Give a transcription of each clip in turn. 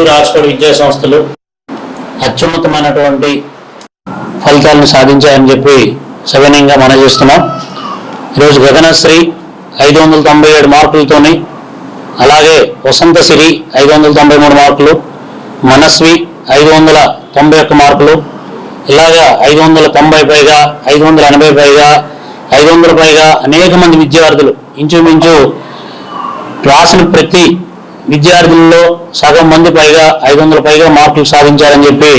Guntur Oxford విద్యా సంస్థలు అత్యున్నతమైనటువంటి ఫలితాలను సాధించాయని చెప్పి సవినయంగా మనం చేస్తున్నాం. ఈరోజు గగనశ్రీ ఐదు వందల తొంభై ఏడు మార్కులతోని అలాగే వసంతశ్రీ ఐదు వందల తొంభై మూడు మార్కులు మనస్వి ఐదు వందల తొంభై ఒక్క మార్కులు ఇలాగా ఐదు వందల తొంభై పైగా ఐదు వందల ఎనభై పైగా ఐదు వందల పైగా అనేక మంది విద్యార్థులు ఇంచుమించు రాసిన ప్రతి విద్యార్థుల్లో సగం మంది పైగా ఐదు వందల పైగా మార్కులు సాధించారని చెప్పి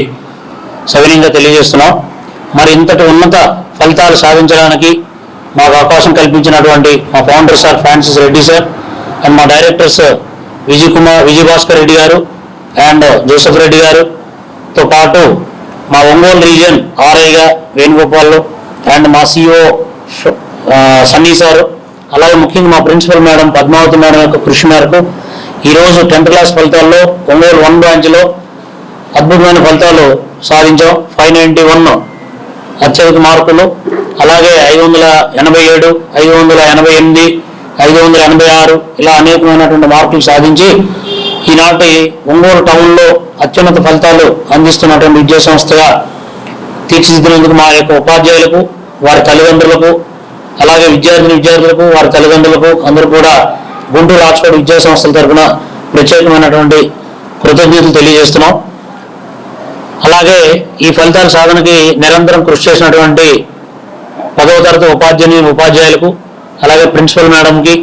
సవినీయంగా తెలియజేస్తున్నాం. మరి ఇంతటి ఉన్నత ఫలితాలు సాధించడానికి మాకు అవకాశం కల్పించినటువంటి మా founder sir Francis Reddy sir and మా directors Vijay Kumar Vijay Bhaskar Reddy garu and Joseph Reddy గారుతో పాటు మా ఒంగోలు రీజియన్ ఆర్ఐగా వేణుగోపాల్ అండ్ మా సిఓ సన్నీ సారు అలాగే ముఖ్యంగా మా ప్రిన్సిపల్ మేడం పద్మావతి మేడం యొక్క కృషి మేరకు ఈరోజు టెన్త్ క్లాస్ ఫలితాల్లో ఒంగోలు వన్ బ్రాంచ్లో అద్భుతమైన ఫలితాలు సాధించాం. ఫైవ్ నైంటీ వన్ అత్యధిక మార్కులు అలాగే ఐదు వందల ఎనభై ఏడు ఐదు వందల ఎనభై ఎనిమిది ఐదు వందల ఎనభై ఆరు ఇలా అనేకమైనటువంటి మార్కులు సాధించి ఈనాటి ఒంగోలు టౌన్లో అత్యున్నత ఫలితాలు అందిస్తున్నటువంటి విద్యా సంస్థగా తీర్చిదిద్దినందుకు మా యొక్క ఉపాధ్యాయులకు వారి తల్లిదండ్రులకు అలాగే విద్యార్థిని విద్యార్థులకు వారి తల్లిదండ్రులకు అందరూ కూడా గుంటూరు ఆక్స్ఫర్డ్ విద్యా సంస్థల తరఫున ప్రత్యేకమైనటువంటి కృతజ్ఞతలు తెలియజేస్తున్నాం. అలాగే ఈ ఫలితాల సాధనకి నిరంతరం కృషి చేసినటువంటి పదవ తరగతి ఉపాధ్యాయుని ఉపాధ్యాయులకు అలాగే ప్రిన్సిపల్ మేడంకి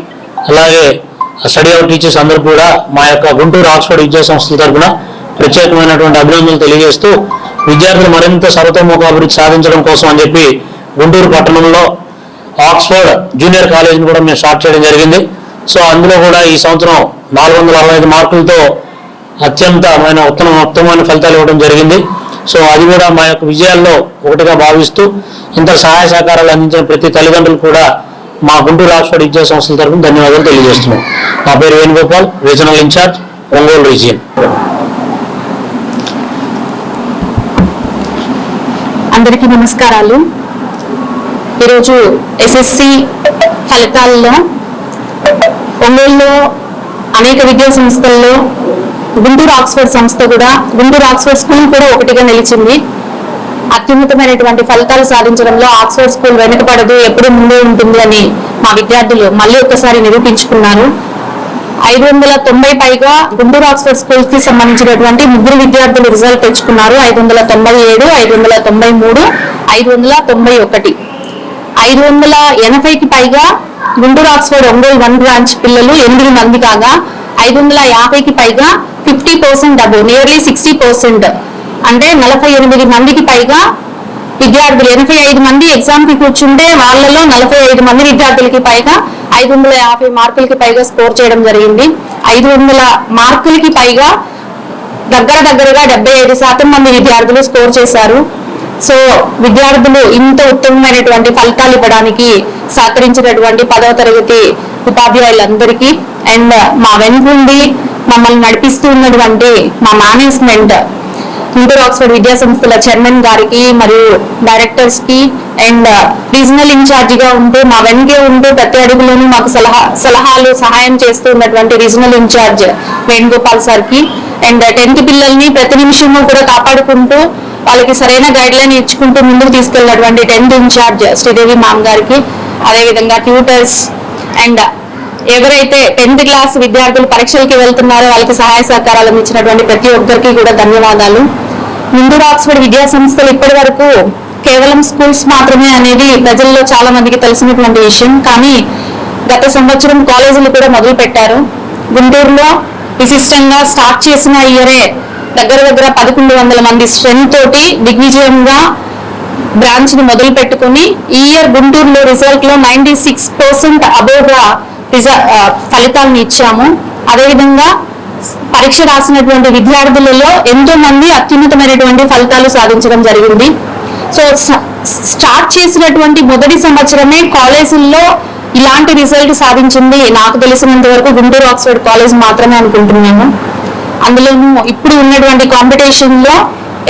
అలాగే స్టడీ అవర్ టీచర్స్ అందరూ కూడా మా యొక్క గుంటూరు ఆక్స్ఫర్డ్ విద్యా సంస్థల తరఫున ప్రత్యేకమైనటువంటి అభినందనలు తెలియజేస్తూ విద్యార్థులు మరింత సర్వతోముఖ అభివృద్ధి సాధించడం కోసం అని చెప్పి గుంటూరు పట్టణంలో ఆక్స్ఫర్డ్ జూనియర్ కాలేజీని కూడా మేము స్టార్ట్ చేయడం జరిగింది. సో అందులో కూడా ఈ సంవత్సరం నాలుగు వందల అరవై ఐదు మార్కులతో అత్యంతమైన ఉత్తమ ఉత్తమమైన ఫలితాలు ఇవ్వడం జరిగింది. సో అది కూడా మా యొక్క విజయాల్లో ఒకటిగా భావిస్తూ ఇంత సహాయ సహకారాలు అందించిన ప్రతి తల్లిదండ్రులు కూడా మా గుంటూరు ఆక్స్ఫర్డ్ విద్యా సంస్థల తరఫున ధన్యవాదాలు తెలియజేస్తున్నాం. నా పేరు Venugopal regional incharge Ongole region. అందరికీ నమస్కారాలు. ఈరోజు ఎస్ఎస్సి ఫలితాల్లో ఒంగోలులో అనేక విద్యా సంస్థల్లో గుంటూరు ఆక్స్ఫర్డ్ సంస్థ కూడా గుంటూరు ఆక్స్ఫర్డ్ స్కూల్ కూడా ఒకటిగా నిలిచింది. అత్యున్నతమైనటువంటి ఫలితాలు సాధించడంలో ఆక్స్ఫర్డ్ స్కూల్ వెనుకపడదు ఎప్పుడు ముందే ఉంటుంది అని మా విద్యార్థులు మళ్ళీ ఒక్కసారి నిరూపించుకున్నారు. ఐదు వందల తొంభై పైగా గుంటూరు ఆక్స్ఫర్డ్ స్కూల్కి సంబంధించినటువంటి ముగ్గురు విద్యార్థులు రిజల్ట్ తెచ్చుకున్నారు. ఐదు వందల తొంభై ఏడు ఐదు వందల తొంభై మూడు ఐదు వందల తొంభై ఒకటి. ఐదు వందల ఎనభైకి పైగా Guntur Oxford Ongole one branch పిల్లలు ఎనిమిది మంది కాగా ఐదు వందల యాభైకి పైగా fifty percent double nearly sixty percent. అంటే నలభై ఎనిమిది మందికి పైగా విద్యార్థులు ఎనభై ఐదు మంది ఎగ్జామ్కి కూర్చుంటే వాళ్ళలో నలభై ఐదు మంది విద్యార్థులకి పైగా ఐదు వందల యాభై మార్కులకి పైగా స్కోర్ చేయడం జరిగింది. ఐదు వందల మార్కులకి పైగా దగ్గర దగ్గరగా డెబ్బై ఐదు శాతం మంది విద్యార్థులు స్కోర్ చేశారు. సో విద్యార్థులు ఇంత ఉత్తమమైనటువంటి ఫలితాలు ఇవ్వడానికి సహకరించినటువంటి పదవ తరగతి ఉపాధ్యాయులందరికీ అండ్ మా వెనుకుండి మమ్మల్ని నడిపిస్తూ ఉన్నటువంటి మా మేనేజ్మెంట్ ఇంటర్ ఆక్స్ఫర్డ్ విద్యా సంస్థల చైర్మన్ గారికి మరియు డైరెక్టర్స్కి అండ్ రీజనల్ ఇన్ఛార్జ్గా ఉంటూ మా వెనుకే ఉంటూ ప్రతి అడుగులోనూ మాకు సలహా సలహాలు సహాయం చేస్తూ ఉన్నటువంటి రీజనల్ ఇన్ఛార్జ్ వేణుగోపాల్ సార్కి అండ్ టెన్త్ పిల్లల్ని ప్రతి నిమిషము కూడా కాపాడుకుంటూ వాళ్ళకి సరైన గైడ్ లైన్ ఇచ్చుకుంటూ ముందుకు తీసుకెళ్ళినటువంటి tenth in-charge Sridevi ma'am garu అదేవిధంగా ట్యూటర్స్ అండ్ ఎవరైతే టెన్త్ క్లాస్ విద్యార్థులు పరీక్షలకి వెళ్తున్నారో వాళ్ళకి సహాయ సహకారాలు అందించినటువంటి ప్రతి ఒక్కరికి కూడా ధన్యవాదాలు. ముందూరు ఆక్స్ఫర్డ్ విద్యా సంస్థలు ఇప్పటి వరకు కేవలం స్కూల్స్ మాత్రమే అనేది ప్రజల్లో చాలా మందికి తెలిసినటువంటి విషయం. కానీ గత సంవత్సరం కాలేజీలు కూడా మొదలు పెట్టారు గుంటూరులో విశిష్టంగా స్టార్ట్ చేసిన ఇయరే దగ్గర దగ్గర పదకొండు వందల మంది స్ట్రెంత్ తోటి దిగ్విజయంగా బ్రాంచ్ని మొదలు పెట్టుకుని ఈ ఇయర్ గుంటూరులో రిజల్ట్లో నైన్టీ సిక్స్ పర్సెంట్ అబోవ్గా ఫలితాలను ఇచ్చాము. అదేవిధంగా పరీక్ష రాసినటువంటి విద్యార్థులలో ఎంతో మంది అత్యున్నతమైనటువంటి ఫలితాలు సాధించడం జరిగింది. సో స్టార్ట్ చేసినటువంటి మొదటి సంవత్సరమే కాలేజీల్లో ఇలాంటి రిజల్ట్ సాధించింది. నాకు తెలిసినంత వరకు గుంటూరు ఆక్స్ఫర్డ్ కాలేజ్ మాత్రమే అనుకుంటున్నాను. అందులోనూ ఇప్పుడు ఉన్నటువంటి కాంపిటీషన్లో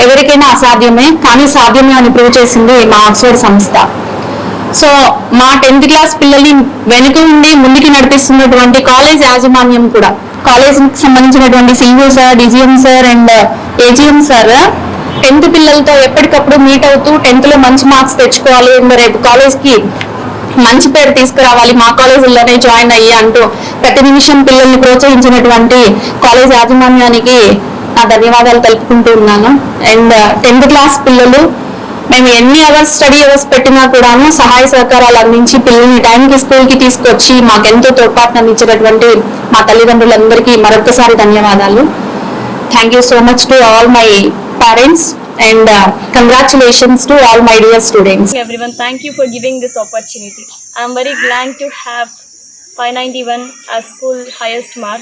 ఎవరికైనా అసాధ్యమే కానీ సాధ్యమే అని ప్రూవ్ చేసింది మా ఆక్స్ఫర్డ్ సంస్థ. సో మా టెన్త్ క్లాస్ పిల్లల్ని వెనుక ఉండి ముందుకి నడిపిస్తున్నటువంటి కాలేజ్ యాజమాన్యం కూడా కాలేజీకి సంబంధించినటువంటి CEO sir DGM sir and AGM sir tenth పిల్లలతో ఎప్పటికప్పుడు మీట్ అవుతూ టెన్త్లో మంచి మార్క్స్ తెచ్చుకోవాలి. రేపు కాలేజ్కి మంచి పేరు తీసుకురావాలి మా కాలేజీలోనే జాయిన్ అయ్యి అంటూ ప్రతి నిమిషం పిల్లల్ని ప్రోత్సహించినటువంటి కాలేజ్ యాజమాన్యానికి నా ధన్యవాదాలు తెలుపుకుంటూ ఉన్నాను. అండ్ టెన్త్ క్లాస్ పిల్లలు మేము ఎన్ని అవర్స్ స్టడీ అవర్స్ పెట్టినా కూడాను సహాయ సహకారాలు అందించి పిల్లల్ని టైంకి స్కూల్కి తీసుకొచ్చి మాకెంతో తోడ్పాటును అందించినటువంటి మా తల్లిదండ్రులందరికీ మరొకసారి ధన్యవాదాలు. Thank you so much to all my parents and uh, congratulations to all my dear students. Everyone, thank you for giving this opportunity. I am very glad to have 591 as school highest mark.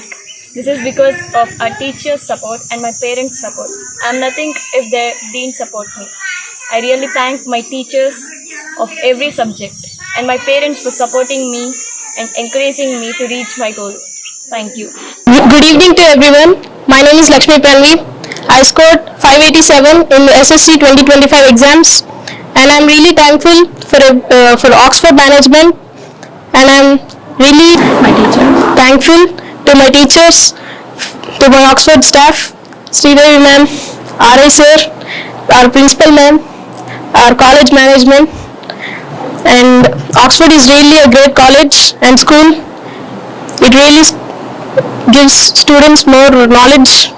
This is because of our teacher's support and my parents' support. I am nothing if their dean support me. I really thank my teachers of every subject and my parents for supporting me and encouraging me to reach my goal. Thank you. Good evening to everyone. My name is Lakshmi Palvi. I scored 587 in the SSC 2025 exams and I'm really thankful for uh, for Oxford management and I'm really my teacher. thankful to my teachers, to my Oxford staff, Sridevi ma'am, RI sir, our principal ma'am, our college management and Oxford is really a great college and school. It really gives students more knowledge.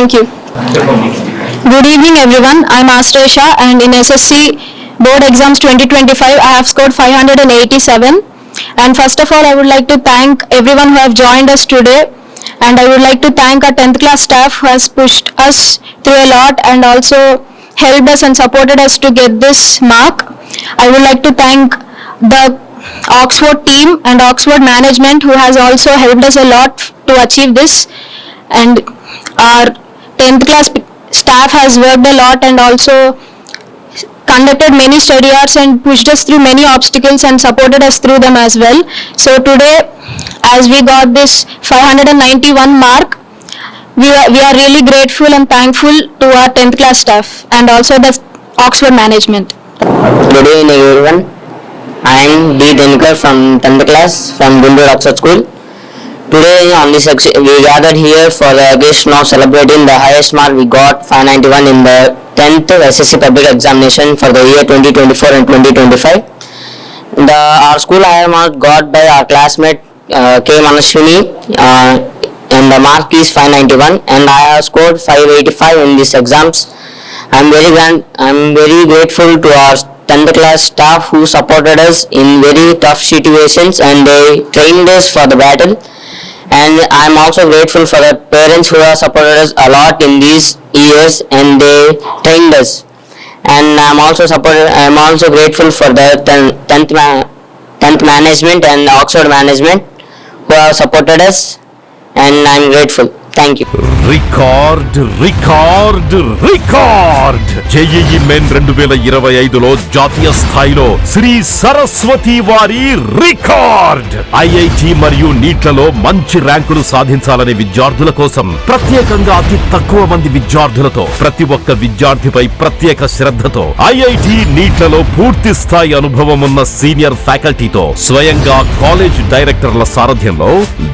Thank you. Good evening everyone. I'm Astresha and in SSC board exams 2025 I have scored 587 and first of all I would like to thank everyone who have joined us today and I would like to thank our 10th class staff who has pushed us through a lot and also helped us and supported us to get this mark. I would like to thank the Oxford team and Oxford management who has also helped us a lot to achieve this and our 10th class staff has worked a lot and also conducted many study hours and pushed us through many obstacles and supported us through them as well. So today as we got this 591 mark we are, we are really grateful and thankful to our 10th class staff and also the Oxford management. Good evening everyone. I am D. Denkar from 10th class from Gundur Oxford School. Today on this we gathered here for the occasion of celebrating the highest mark we got 591 in the 10th SSC public examination for the year 2024 and 2025. The our school higher mark got by our classmate uh, K. Manashwini uh, and the mark is 591 and I have scored 585 in these exams. I'm very grand, I'm very grateful to our 10th class staff who supported us in very tough situations and they trained us for the battle. And I'm also grateful for the parents who have supported us a lot in these years and they trained us. And I'm also supported, I'm also grateful for the 10th ma- 10th management and Oxford management who have supported us and I'm grateful. Thank you record record record JEE main రెండు వేల ఇరవై ఐదులో జాతీయ స్థాయిలో శ్రీ సరస్వతి వారి record IIT మరియు నీట్లలో మంచి ర్యాంకులు సాధించాలనే విద్యార్థుల కోసం ప్రత్యేకంగా అతి తక్కువ మంది విద్యార్థులతో ప్రతి ఒక్క విద్యార్థిపై ప్రత్యేక శ్రద్ధతో ఐఐటి నీట్లలో పూర్తి స్థాయి అనుభవం ఉన్న సీనియర్ ఫ్యాకల్టీతో స్వయంగా కాలేజ్ డైరెక్టర్ల సారథ్యంలో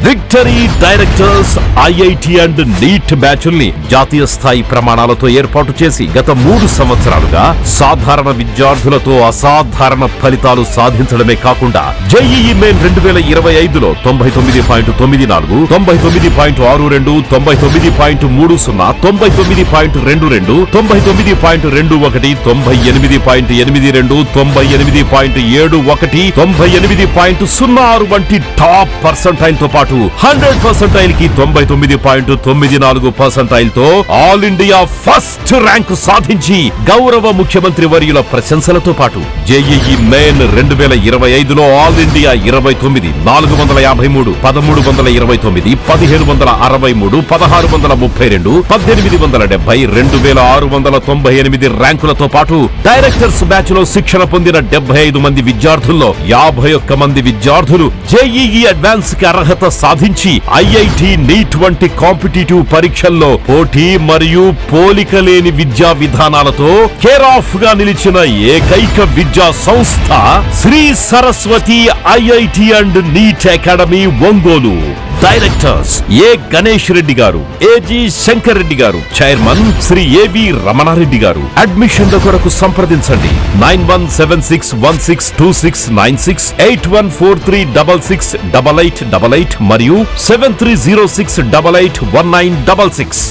victory directors IIT and NEET బ్యాచుల్ని జాతీయ స్థాయి ప్రమాణాలతో ఏర్పాటు చేసి గత మూడు సంవత్సరాలుగా సాధారణ విద్యార్థులతో అసాధారణ ఫలితాలు సాధించడమే కాకుండా జేఈఈ మెయిన్ రెండు వేల ఇరవై ఐదులో తొంభై తొమ్మిది పాయింట్ తొమ్మిది నాలుగు తొంభై తొమ్మిది పాయింట్ ఆరు రెండు తొంభై తొమ్మిది పాయింట్ మూడు సున్నా తొంభై తొమ్మిది పాయింట్ రెండు రెండు తొంభై తొమ్మిది పాయింట్ రెండు ఒకటి తొంభై ఎనిమిది పాయింట్ ఎనిమిది రెండు తొంభై ఎనిమిది పాయింట్ ఏడు ఒకటి తొంభై ఎనిమిది పాయింట్ సున్నా ఆరు వంటి టాప్ పర్సంటైల్తో పాటు హండ్రెడ్ పర్సంటైల్కి తొంభై తొమ్మిది పాయింట్ తొమ్మిది నాలుగు పర్సంటైల్తో ఆల్ ఇండియా ఫస్ట్ ర్యాంక్ సాధించి గౌరవ ముఖ్యమంత్రి వర్యుల ప్రశంసలతో పాటు జేఈఈ మెయిన్ రెండు వేల ఇరవై ఐదులో ఆల్ ఇండియా ఇరవై తొమ్మిది నాలుగు వందల యాభై మూడు పదమూడు వందల ఇరవై తొమ్మిది పదిహేడు వందల అరవై మూడు పదహారు వందల ముప్పై రెండు పద్దెనిమిది వందల డెబ్బై రెండు వేల ఆరు వందల తొంభై ఎనిమిది ర్యాంకులతో పాటు డైరెక్టర్స్ బ్యాచ్లో శిక్షణ పొందిన డెబ్బై ఐదు మంది విద్యార్థుల్లో యాభై ఒక్క మంది విద్యార్థులు జేఈఈ అడ్వాన్స్కి అర్హత సాధించి ఐఐటి నీట్ వంటి కాంపిటేటివ్ పరీక్షల్లో పోటీ మరియు పోలిక లేని విద్యా విధానాలతో కేర్ ఆఫ్గా నిలిచిన ఏకైక విద్యా సంస్థ Sri Saraswati IIT and NEET academy Ongole. Directors A Ganesh Reddy garu A G Shankar Reddy గారు చైర్మన్ శ్రీ ఏవి రమణారెడ్డి గారు. అడ్మిషన్ల కొరకు సంప్రదించండి. Nine one seven six one six two six nine six eight one four three double six double eight double eight మరియు seven three zero six double eight one nine double six.